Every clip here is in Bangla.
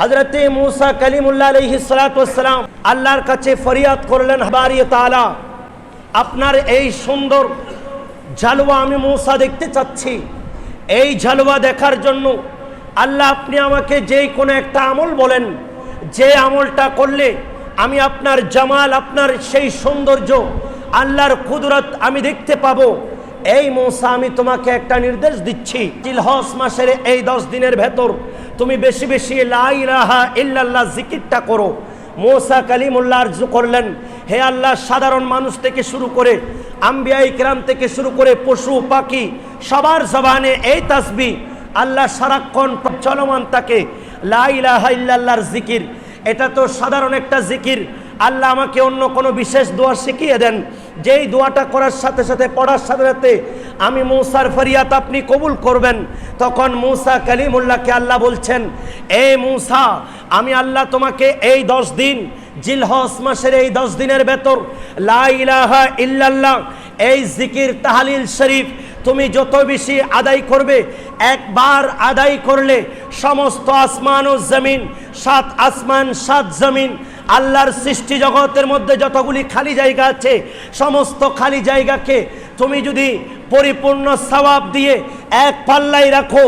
হজরতে মুসা কালিমুল্লাহ আলহি সালাতাম আল্লাহর কাছে ফরিয়াদ করলেন বারিয়ে তালা আপনার এই সুন্দর ঝালুয়া আমি মূসা দেখতে চাচ্ছি। এই ঝালুয়া দেখার জন্য আল্লাহ আপনি আমাকে যেই কোনো একটা আমল বলেন, যে আমলটা করলে আমি আপনার জামাল, আপনার সেই সৌন্দর্য, আল্লাহর কুদরত আমি দেখতে পাবো। এই মৌসা, আমি তোমাকে একটা নির্দেশ দিচ্ছি চিলহস মাসের এই দশ দিনের ভেতর তুমি বেশি বেশি লাই রাহা ইল্লাল্লাহ জিকিরটা করো। মোসা কালিমুল্লাহ আরজু করলেন, হে আল্লাহ, সাধারণ মানুষ থেকে শুরু করে আম্বিয়া ইকরাম থেকে শুরু করে পশু, পাখি, সবার জবানে এই তাসবি, আল্লাহ সারাক্ষণ চলমান থাকে। লাইলাহা ইল্লাল্লাহর জিকির, এটা তো সাধারণ একটা জিকির। আল্লাহ আমাকে অন্য কোনো বিশেষ দোয়া শিখিয়ে দেন। যেই দোয়াটা করার সাথে সাথে, পড়ার সাথে সাথে আমি মূসার ফরিয়াত আপনি কবুল করবেন। তখন মৌসা কালিমুল্লাহকে আল্লাহ বলছেন, এ মূসা, আমি আল্লাহ তোমাকে এই দশ দিন জিলহস মাসের এই দশ দিনের ভেতর লা ইলাহা ইল্লাল্লাহ, এই জিকির তাহালিল শরীফ তুমি যত বেশি আদায় করবে, একবার আদায় করলে সমস্ত আসমান ও জমিন, সাত আসমান, সাত জমিন আল্লাহর সৃষ্টি জগতের মধ্যে যতগুলি খালি জায়গা আছে, সমস্ত খালি জায়গাকে তুমি যদি পরিপূর্ণ সওয়াব দিয়ে এক পাল্লাই রাখো,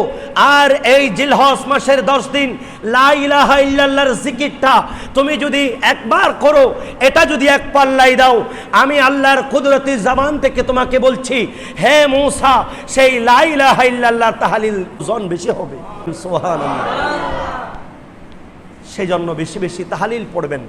আর এই জিলহস মাসের দশ দিন লাইলাহা ইল্লাল্লাহর জিকিরটা তুমি যদি একবার করো, এটা যদি এক পাল্লাই দাও, আমি আল্লাহর কুদরতি জামান থেকে তোমাকে বলছি, হে মূসা, সেই লাইলাহা ইল্লাল্লাহর তাহালিল জন বেশি হবে। সুবহানাল্লাহ। সেই জন্য বেশি বেশি তাহালিল পড়বেন।